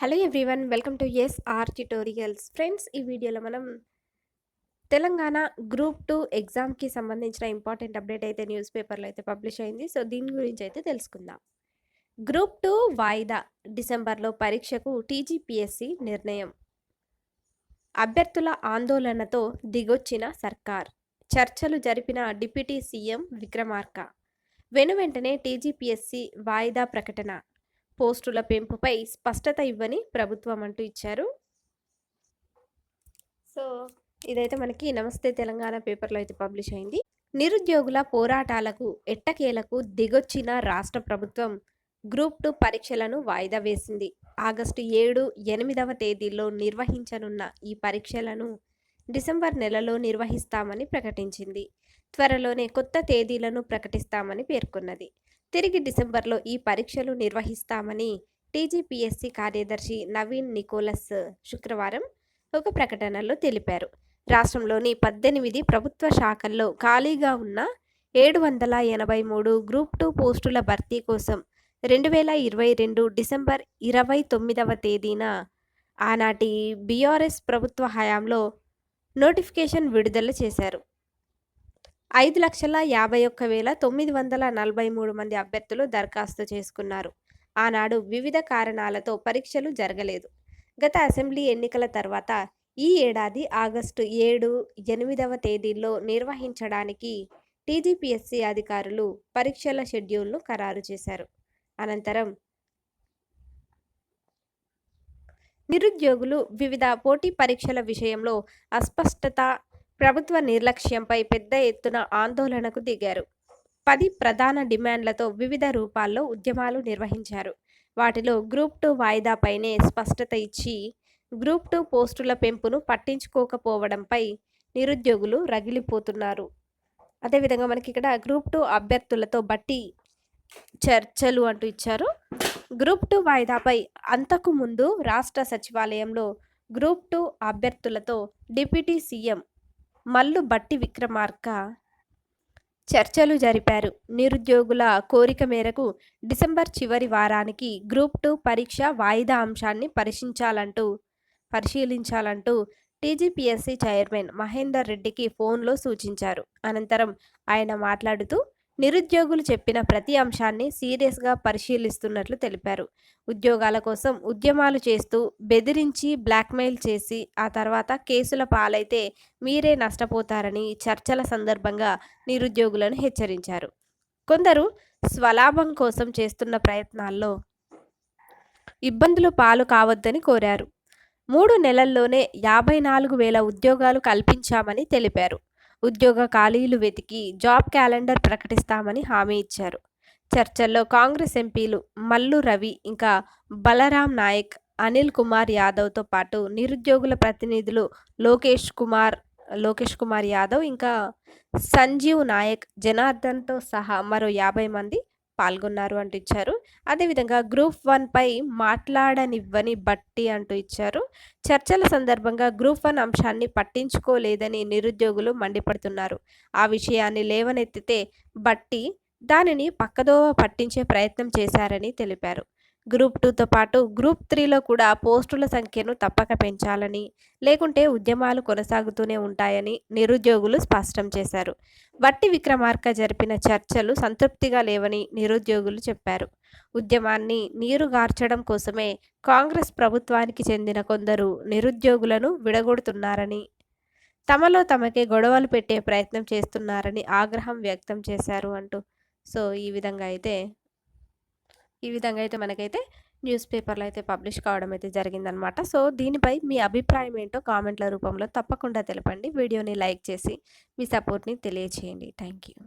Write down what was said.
Hello everyone welcome to S R tutorials friends ఈ వీడియోలో మనం తెలంగాణ గ్రూప్ టూ ఎగ్జామ్కి సంబంధించిన ఇంపార్టెంట్ అప్డేట్ అయితే న్యూస్ పేపర్లో అయితే పబ్లిష్ అయింది. సో దీని గురించి అయితే తెలుసుకుందాం. గ్రూప్ టూ వాయిదా డిసెంబర్లో పరీక్షకు టీజీపీఎస్సి నిర్ణయం. అభ్యర్థుల ఆందోళనతో దిగొచ్చిన సర్కార్. చర్చలు జరిపిన డిప్యూటీ సీఎం విక్రమార్క. వెనువెంటనే టీజీపీఎస్సి వాయిదా ప్రకటన. పోస్టుల పెంపుపై స్పష్టత ఇవ్వని ప్రభుత్వం అంటూ ఇచ్చారు. సో ఇదైతే మనకి నమస్తే తెలంగాణ పేపర్లో అయితే పబ్లిష్ అయింది. నిరుద్యోగుల పోరాటాలకు ఎట్టకేలకు దిగొచ్చిన రాష్ట్ర ప్రభుత్వం గ్రూప్ టూ పరీక్షలను వాయిదా వేసింది. ఆగస్టు ఏడు ఎనిమిదవ తేదీల్లో నిర్వహించనున్న ఈ పరీక్షలను డిసెంబర్ నెలలో నిర్వహిస్తామని ప్రకటించింది. త్వరలోనే కొత్త తేదీలను ప్రకటిస్తామని పేర్కొన్నది. తిరిగి డిసెంబర్లో ఈ పరీక్షలు నిర్వహిస్తామని టీజీపీఎస్సీ కార్యదర్శి నవీన్ నికోలస్ శుక్రవారం ఒక ప్రకటనలో తెలిపారు. రాష్ట్రంలోని పద్దెనిమిది ప్రభుత్వ శాఖల్లో ఖాళీగా ఉన్న ఏడు వందల ఎనభై మూడు గ్రూప్ టూ పోస్టుల భర్తీ కోసం రెండు వేల ఇరవై రెండు డిసెంబర్ ఇరవై తొమ్మిదవ తేదీన ఆనాటి బీఆర్ఎస్ ప్రభుత్వ హయాంలో నోటిఫికేషన్ విడుదల చేశారు. ఐదు లక్షల యాభై ఒక్క వేల తొమ్మిది వందల నలభై మూడు మంది అభ్యర్థులు దరఖాస్తు చేసుకున్నారు. ఆనాడు వివిధ కారణాలతో పరీక్షలు జరగలేదు. గత అసెంబ్లీ ఎన్నికల తర్వాత ఈ ఏడాది ఆగస్టు ఏడు ఎనిమిదవ తేదీల్లో నిర్వహించడానికి టీజీపీఎస్సీ అధికారులు పరీక్షల షెడ్యూల్ను ఖరారు చేశారు. అనంతరం నిరుద్యోగులు వివిధ పోటీ పరీక్షల విషయంలో అస్పష్టత ప్రభుత్వ నిర్లక్ష్యంపై పెద్ద ఎత్తున ఆందోళనకు దిగారు. పది ప్రధాన డిమాండ్లతో వివిధ రూపాల్లో ఉద్యమాలు నిర్వహించారు. వాటిలో గ్రూప్ టూ వాయిదాపైనే స్పష్టత ఇచ్చి గ్రూప్ టూ పోస్టుల పెంపును పట్టించుకోకపోవడంపై నిరుద్యోగులు రగిలిపోతున్నారు. అదేవిధంగా మనకి ఇక్కడ గ్రూప్ టూ అభ్యర్థులతో బట్టి చర్చలు అంటూ ఇచ్చారు. గ్రూప్ టూ వాయిదాపై అంతకు ముందు రాష్ట్ర సచివాలయంలో గ్రూప్ టూ అభ్యర్థులతో డిప్యూటీ సీఎం మల్లు బట్టి విక్రమార్క చర్చలు జరిపారు. నిరుద్యోగుల కోరిక మేరకు డిసెంబర్ చివరి వారానికి గ్రూప్ టూ పరీక్ష వాయిదా అంశాన్ని పరిశీలించాలంటూ పరిశీలించాలంటూ టీజీపీఎస్సీ చైర్మన్ మహేందర్ రెడ్డికి ఫోన్లో సూచించారు. అనంతరం ఆయన మాట్లాడుతూ నిరుద్యోగులు చెప్పిన ప్రతి అంశాన్ని సీరియస్గా పరిశీలిస్తున్నట్లు తెలిపారు. ఉద్యోగాల కోసం ఉద్యమాలు చేస్తూ బెదిరించి బ్లాక్మెయిల్ చేసి ఆ తర్వాత కేసుల పాలైతే మీరే నష్టపోతారని చర్చల సందర్భంగా నిరుద్యోగులను హెచ్చరించారు. కొందరు స్వలాభం కోసం చేస్తున్న ప్రయత్నాల్లో ఇబ్బందులు పాలు కావద్దని కోరారు. మూడు నెలల్లోనే యాభై నాలుగు వేల ఉద్యోగాలు కల్పించామని తెలిపారు. ఉద్యోగ ఖాళీలు వెతికి జాబ్ క్యాలెండర్ ప్రకటిస్తామని హామీ ఇచ్చారు. చర్చల్లో కాంగ్రెస్ ఎంపీలు మల్లు రవి ఇంకా బలరాం నాయక్ అనిల్ కుమార్ యాదవ్తో పాటు నిరుద్యోగుల ప్రతినిధులు లోకేష్ కుమార్ లోకేష్ కుమార్ యాదవ్ ఇంకా సంజీవ్ నాయక్ జనార్దన్తో సహా మరో యాభై మంది పాల్గొన్నారు అంటూ ఇచ్చారు. అదేవిధంగా గ్రూప్ వన్పై మాట్లాడనివ్వని బట్టి అంటూ ఇచ్చారు. చర్చల సందర్భంగా గ్రూప్ వన్ అంశాన్ని పట్టించుకోలేదని నిరుద్యోగులు మండిపడుతున్నారు. ఆ విషయాన్ని లేవనెత్తితే బట్టి దానిని పక్కదోవ పట్టించే ప్రయత్నం చేశారని తెలిపారు. గ్రూప్ టూతో పాటు గ్రూప్ త్రీలో కూడా పోస్టుల సంఖ్యను తప్పక పెంచాలని లేకుంటే ఉద్యమాలు కొనసాగుతూనే ఉంటాయని నిరుద్యోగులు స్పష్టం చేశారు. వట్టి విక్రమార్క జరిపిన చర్చలు సంతృప్తిగా లేవని నిరుద్యోగులు చెప్పారు. ఉద్యమాన్ని నీరుగార్చడం కోసమే కాంగ్రెస్ ప్రభుత్వానికి చెందిన కొందరు నిరుద్యోగులను విడగొడుతున్నారని తమలో తమకే గొడవలు పెట్టే ప్రయత్నం చేస్తున్నారని ఆగ్రహం వ్యక్తం చేశారు అంటూ. సో ఈ విధంగా అయితే ఈ విధంగా అయితే మనకైతే న్యూస్ పేపర్లో అయితే పబ్లిష్ కావడం అయితే జరిగిందనమాట. సో దీనిపై మీ అభిప్రాయం ఏంటో కామెంట్ల రూపంలో తప్పకుండా తెలపండి. వీడియోని లైక్ చేసి మీ సపోర్ట్ని తెలియచేయండి. Thank you